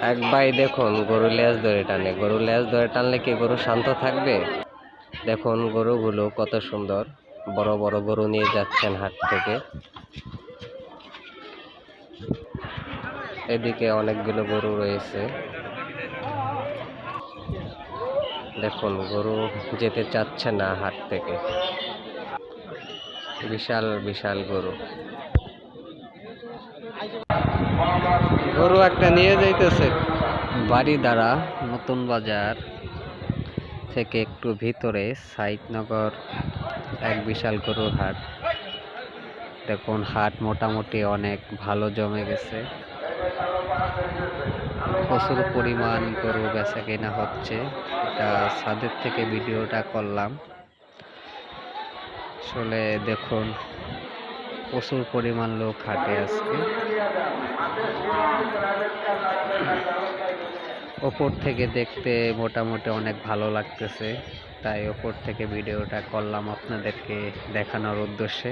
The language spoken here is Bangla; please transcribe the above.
এক ভাই দেখুন, গরু লেজ ধরে টানে। গরু লেজ ধরে টানলে কি গরু শান্ত থাকবে? দেখুন, গরুগুলো কত সুন্দর। বড় বড় গরু নিয়ে যাচ্ছেন হাট থেকে। এদিকে অনেকগুলো গরু রয়েছে। দেখুন, গরু যেতে চাচ্ছে না হাট থেকে। বিশাল বিশাল গরু। গরু একটা নিয়ে যাইতেছে। বাড়ি দ্বারা নতুন বাজার থেকে একটু ভিতরে সাইদনগর এক বিশাল গরুর হাট। দেখুন, হাট মোটামুটি অনেক ভালো জমে গেছে। প্রচুর পরিমাণ গরু বেচা কেনা হচ্ছে। এটা ছাদের থেকে ভিডিওটা করলাম। আসলে দেখুন, প্রচুর পরিমাণ লোক হাটে আজকে। ওপর থেকে দেখতে মোটামুটি অনেক ভালো লাগতেছে, তাই ওপর থেকে ভিডিওটা করলাম আপনাদেরকে দেখানোর উদ্দেশ্যে।